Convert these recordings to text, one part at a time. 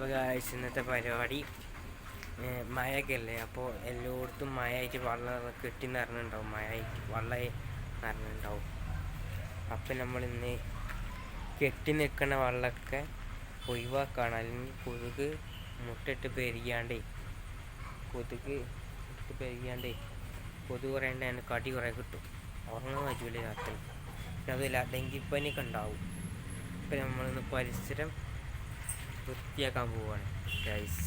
അപ്പോൾ ഗായ്സ് ഇന്നത്തെ പരിപാടി മഴയൊക്കെ അല്ലേ അപ്പോൾ എല്ലായിടത്തും മഴയായിട്ട് വെള്ളം കെട്ടി നിറഞ്ഞിട്ടുണ്ടാവും. മഴയായിട്ട് വെള്ളമായി നിറഞ്ഞിട്ടുണ്ടാവും. അപ്പം നമ്മൾ ഇന്ന് കെട്ടി നിൽക്കുന്ന വെള്ളമൊക്കെ ഒഴിവാക്കാണ് അല്ലെങ്കിൽ കൊതുക് മുട്ടിട്ട് പെരുകിയാണ്ടേ കൊതുക് മുട്ടിട്ട് പെരുകിയാണ്ടേ കൊതുക് കുറേ ഉണ്ട് അതിന് കടി കുറേ കിട്ടും. ഉറങ്ങാൻ പറ്റൂല രാത്രി. അതില്ല ഡെങ്കിപ്പനിയൊക്കെ ഉണ്ടാവും. ഇപ്പം നമ്മളിന്ന് പരിസരം വൃത്തിയാക്കാൻ പോവാണ് ഗൈസ്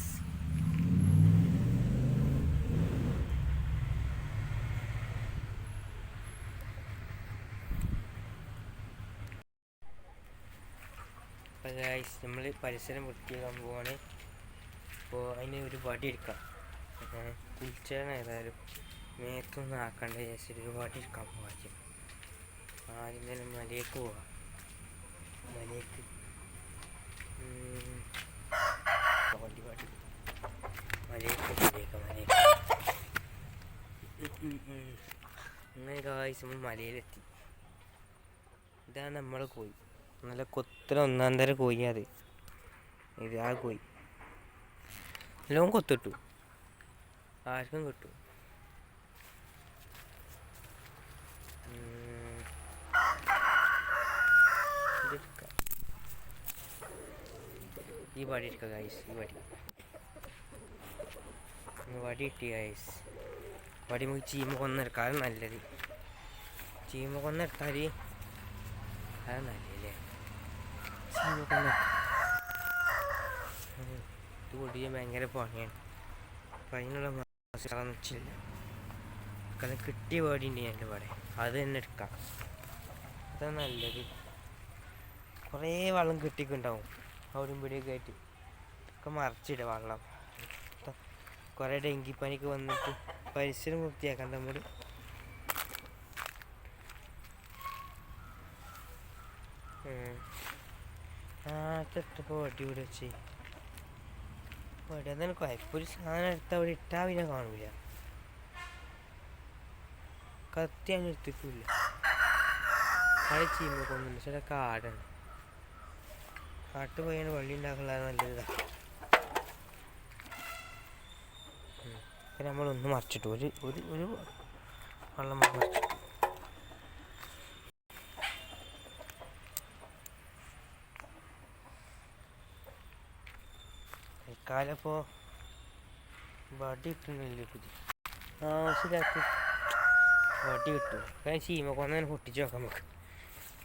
അപ്പോൾ ഗൈസ് നമ്മൾ പരിസരം വൃത്തിയാക്കാൻ പോവാണ്. അപ്പോൾ അതിന് ഒരു വടി എടുക്കാം. കുളിച്ചാണ് ഏതായാലും മേത്തൊന്നും ആക്കണ്ട വിചാരിച്ചിട്ട് ഒരു വടി എടുക്കാൻ പോവാം ആദ്യം തന്നെ മലയിലേക്ക് പോവാം. മലയേക്ക് ഉം. വടി വടി മലയിലെത്തി. ഇതാണ് നമ്മളെ കോഴി. നല്ല കൊത്തര ഒന്നാം തരം കോഴി അത്. ഇത് കോഴി. എല്ലാം കൊത്തിട്ടു. ആർക്കും കിട്ടു. ഈ വടി എടുക്കുക ഈ വടി വടി കിട്ടി വടി നമുക്ക് ചീമ കൊന്നെടുക്കാം അത് നല്ലത്. ചീമ കൊന്നെടുത്താൽ അത് നല്ലല്ലേ ചീമ കൊന്ന. ഇത് പൊടിയാൻ ഭയങ്കര പണിയാണ്. അപ്പം അതിനുള്ള വെച്ചില്ല കാരണം കിട്ടിയ പാടിയുണ്ട് എന്റെ പാടെ അത് തന്നെ എടുക്കാം. അതാണ് നല്ലത്. കുറേ വെള്ളം കിട്ടിക്കുണ്ടാവും അവിടെയും ഇവിടെയൊക്കെ ആയിട്ട്. ഒക്കെ മറിച്ചിടുക വെള്ളം. കുറേ ഡെങ്കിപ്പനിക്ക് വന്നിട്ട് പരിസരം വൃത്തിയാക്കാൻ നമ്മൾ ആ തൊട്ടപ്പോൾ വടി ഇവിടെ വെച്ച്. വടി അതാണ് കുഴപ്പമൊരു സാധനം എടുത്താൽ അവിടെ ഇട്ടാൽ പിന്നെ കാണൂല. കത്തി അങ്ങനെ എടുത്തിട്ടില്ല അവിടെ ചീമ കൊണ്ടുവന്നു ചില കാടാണ്. കാട്ട് പോയാണ് വള്ളി ഉണ്ടാക്കുന്നതാണ് നല്ലതാ. നമ്മളൊന്ന് മറിച്ചിട്ടു. ഒരു ഒരു ഒരു വെള്ളം മറിച്ചിട്ടു. കാലപ്പോ വടി കിട്ടുന്നില്ല പുതിയ. ആവശ്യമില്ലാത്ത വടി കിട്ടും കാരണം ചീമക്കൊന്ന പൊട്ടിച്ച് നോക്കാം നമുക്ക്.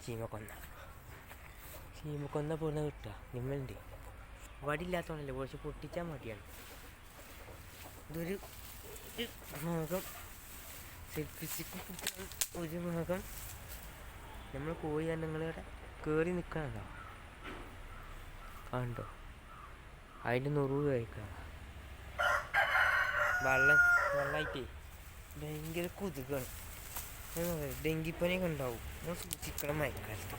ചീമക്കൊന്ന. ചീമക്കൊന്ന പോലെ കിട്ടുക നിങ്ങളുണ്ട് വടി ഇല്ലാത്തതുകൊണ്ടല്ലേ കുറച്ച് പൊട്ടിച്ചാൽ മതിയാണ് ഇതൊരു ഭാഗം സെൽഫിസിക്ക് ഒരു ഭാഗം നമ്മൾ കോഴി നിങ്ങളിവിടെ കയറി നിൽക്കണല്ലോ കണ്ടോ? അതിന്റെ നുറുവ് കഴിക്കണം വെള്ളം വെള്ളമായിട്ടേ ഭയങ്കര കൊതുകാണ്. ഡെങ്കിപ്പനിയൊക്കെ ഉണ്ടാവും. നമ്മൾ സൂക്ഷിക്കണം മഴക്കാലത്ത്.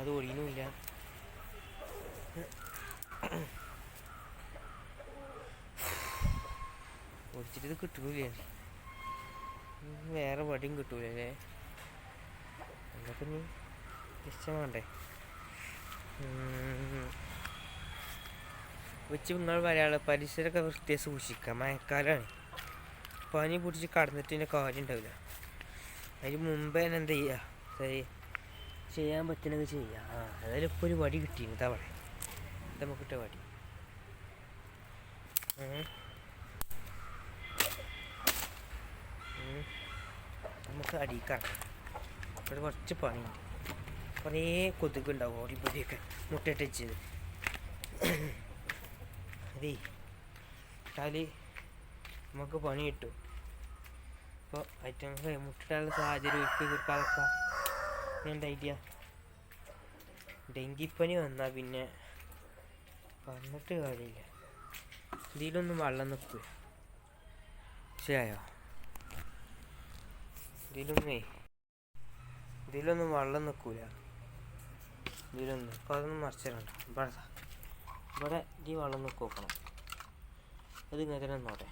അത് ഒഴിയുന്നില്ല ഇത് കിട്ടൂലേ? വേറെ വടിയും കിട്ടൂലേ എന്നൊക്കെ നീ ഇഷ്ടം വേണ്ടേ. വെച്ച് നിങ്ങൾ പറയാനുള്ള പരിസരമൊക്കെ വൃത്തിയെ സൂക്ഷിക്കാം. മഴക്കാലമാണ് പനി പിടിച്ച് കടന്നിട്ട് കാര്യം ഉണ്ടാവില്ല. അതിന് മുമ്പേ തന്നെ എന്ത് ചെയ്യുക ശരി. ചെയ്യാൻ പറ്റുന്നത് ചെയ്യുക ആ അതായത് ഇപ്പോൾ ഒരു വടി കിട്ടിയിരുന്നു ഇത് നമുക്ക് കിട്ടിയ വടി. നമുക്ക് അടിയിക്കാണ് ഇവിടെ കുറച്ച് പണിയുണ്ട് കുറേ കൊതുകുണ്ടാവും ഓടിപ്പൊടിയൊക്കെ മുട്ടയിട്ട് വെച്ചത്. അതേ ഇട്ടാൽ നമുക്ക് പണി കിട്ടും. അപ്പോൾ ഐറ്റങ്ങൾക്ക് മുട്ടിട്ടാനുള്ള സാഹചര്യം ഒരുക്കി കൊടുക്കാതൊക്കെ എന്താ ഐഡിയ ഡെങ്കിപ്പനി വന്നാൽ പിന്നെ പറഞ്ഞിട്ട് കാര്യമില്ല. ഇതിലൊന്നും വെള്ളം നിൽക്കുക ശരിയായോ? ഇതിലൊന്നേ. ഇതിലൊന്നും വെള്ളം നിൽക്കൂല ഇതിലൊന്നും. അപ്പോൾ അതൊന്നും മറിച്ചിടണ്ട. ഇവിടെ ഇവിടെ ഈ വെള്ളം നിൽക്ക് നോക്കണം. അത് ഇങ്ങനെ തന്നെ നോട്ടെ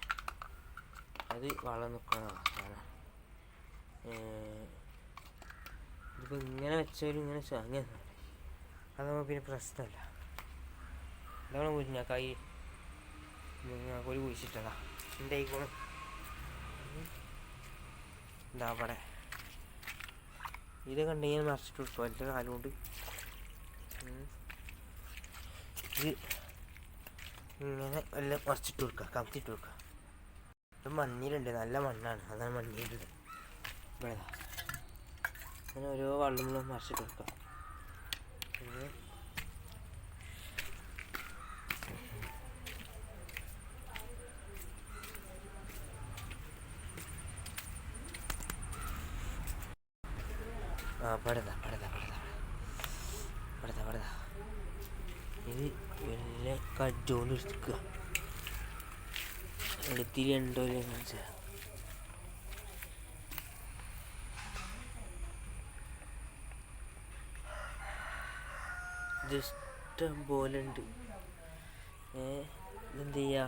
അത് വെള്ളം സാധനം ഇതിപ്പോൾ ഇങ്ങനെ വെച്ചാലും ഇങ്ങനെ അങ്ങനെ. അതാകുമ്പോൾ പിന്നെ പ്രശ്നമല്ല ഇതാണ് മുരിങ്ങക്കായി മുരിങ്ങാക്കോൽ കുഴിച്ചിട്ടതാ. എന്തായിക്കോളും? എന്താ അവിടെ. ഇത് ഞാൻ മറിച്ചിട്ട് കൊടുത്തു. എന്റെ കാലുകൊണ്ട്. കൊണ്ട് ഇത് ഇങ്ങനെ എല്ലാം മറിച്ചിട്ട് കൊടുക്കുക കമത്തിട്ട് കൊടുക്കുക ഇത് മണ്ണിലുണ്ട്. നല്ല മണ്ണാണ്. അതാണ് മണ്ണിലുള്ളത്. ഇവിടെ. അങ്ങനെ ഓരോ വള്ളങ്ങളും മറിച്ചിട്ട് കൊടുക്കുക ഉം. ആ പടതാ പടതാ പടതാ. പടതാ പടതാ. ഇത് വലിയ കജ്ജോണ്ട് എടുക്കുക എടുത്തിരി ഉണ്ടോ ഇല്ലെന്ന് വെച്ചാൽ ഇഷ്ടം പോലെ ഉണ്ട്. ചെയ്യാ?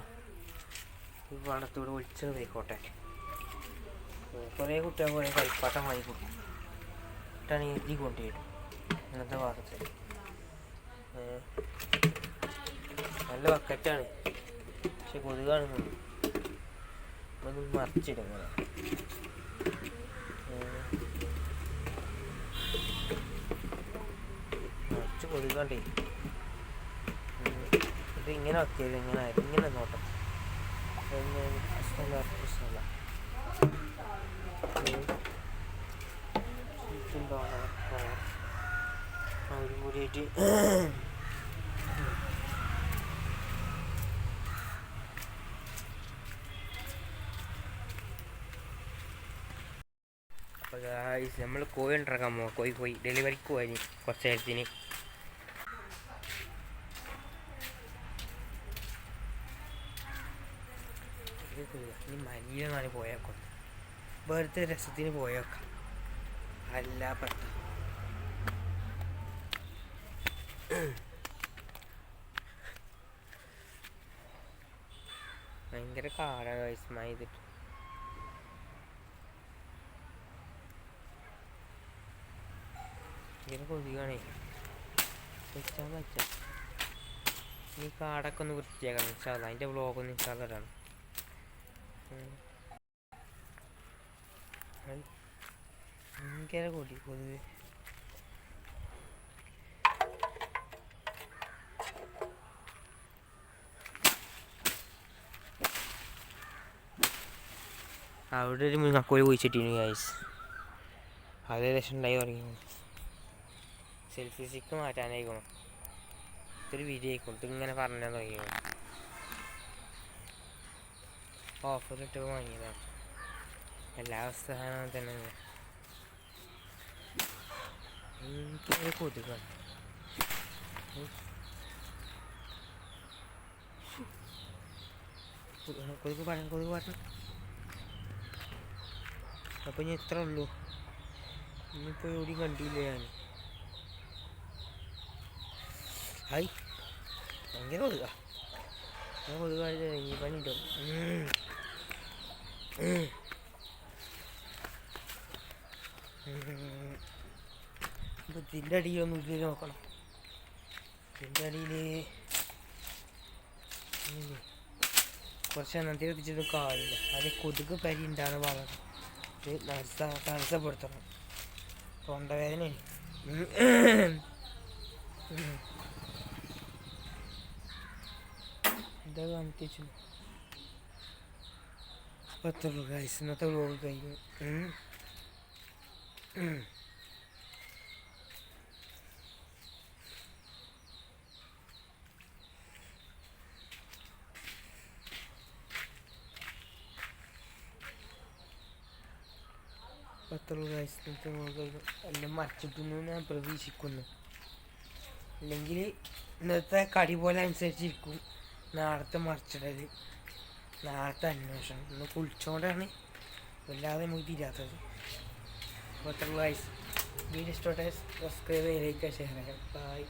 ഈ ഒളിച്ചു പോയിക്കോട്ടെ. കുറേ കുട്ടികൾ കുറേ കളിപ്പാട്ടം വാങ്ങി എന്നിട്ടാണ് എഴുതി കൊണ്ടുപോയിടും ഇന്നത്തെ ഭാഗത്ത് നല്ല വക്കറ്റാണ് പക്ഷെ കൊതുകാണ് ഒന്ന് മറിച്ചിടും. മറിച്ച് കൊതുകാണ്ടേ. ഇത് ഇങ്ങനെ വെക്കിയത് ഇങ്ങനെ. ഇങ്ങനെ നോട്ടം പ്രശ്നമില്ല പ്രശ്നമില്ല കൂടിയിട്ട് അപ്പോൾ നമ്മൾ കോഴി ഉണ്ടാക്കാൻ പോവാം കോഴി കോഴി ഡെലിവറിക്ക് പോയി. കുറച്ച് നേരത്തിന്. പോയാൽ ഇനി മലിയെന്നാണ് പോയേക്കോ വെറുതെ രസത്തിന് പോയേക്കാം. അല്ല ഭയങ്കര കാടാണ് വയസ്സമായി ഇതിട്ട് കൊതുകാണേ വെച്ചാൽ വെച്ചാ ഈ കാടൊക്കെ ഒന്ന് വൃത്തിയാക്കണം വെച്ചാൽ അതിന്റെ ബ്ലോഗൊന്നും ഒന്ന് ഇൻഷാല്ല ഭയങ്കര കൊടി കൊതുക് അവിടെ ഒരു മുങ്ങക്കോഴി കുഴിച്ചിട്ടിരുന്നു ഗൈസ് അത് ഏകദേശം ഉണ്ടായി തുടങ്ങി സെൽഫി സ്റ്റിക്ക് മാറ്റാനായിക്കണം ഇതൊരു വീഡിയോ ആയിക്കോളും ഇങ്ങനെ പറഞ്ഞാൽ തുടങ്ങി ഓഫറിട്ട് വാങ്ങിയതാണ്. എല്ലാ സാധനവും തന്നെ എനിക്കൊരു കൊതുകാണ്. കൊതുക് പറഞ്ഞു കൊതുക് പറഞ്ഞു അപ്പം ഇനി ഇത്ര ഉള്ളൂ ഇനിയിപ്പോൾ എവിടെയും കണ്ടില്ല ഞാൻ ഹായ് ഭയങ്കര കൊതുക ഞാൻ കൊതുക് ഈ പണി ഉണ്ടോ ഇപ്പം ഇതിന്റെ അടിയിലൊന്നും ഇതിൽ നോക്കണം. ഇതിന്റെ അടിയിൽ കുറച്ച് അന്നത്തെ എത്തിച്ചിട്ട് കാലില്ല അത് കൊതുക് പരി ഉണ്ടാകുന്ന ഭാഗം. ഇത് നർസ തടസ്സപ്പെടുത്തണം തൊണ്ടവേദനയാണ് എന്താ കാണിച്ചു പത്തുള്ളൂ ഗൈസ് ഇന്നത്തെ വ്ലോഗ് കഴിഞ്ഞു. വ്ലോഗ് കഴിഞ്ഞു എല്ലാം മറിച്ചിട്ടെന്ന് ഞാൻ പ്രതീക്ഷിക്കുന്നു അല്ലെങ്കിൽ ഇന്നത്തെ കടി പോലെ അനുസരിച്ചിരിക്കും. നാളത്തെ മറിച്ചിടൽ നാളത്തെ അന്വേഷണം. ഇന്ന് കുളിച്ചോണ്ടാണ് വല്ലാതെ നമുക്ക് തീരാത്തത് അപ്പോൾ അത്ര ഗൈസ് വീഡിയോ ഇഷ്ടപ്പെട്ടെ സബ്സ്ക്രൈബ് ചെയ്തേക്കുക ഷെയർ ചെയ്യാം ബൈ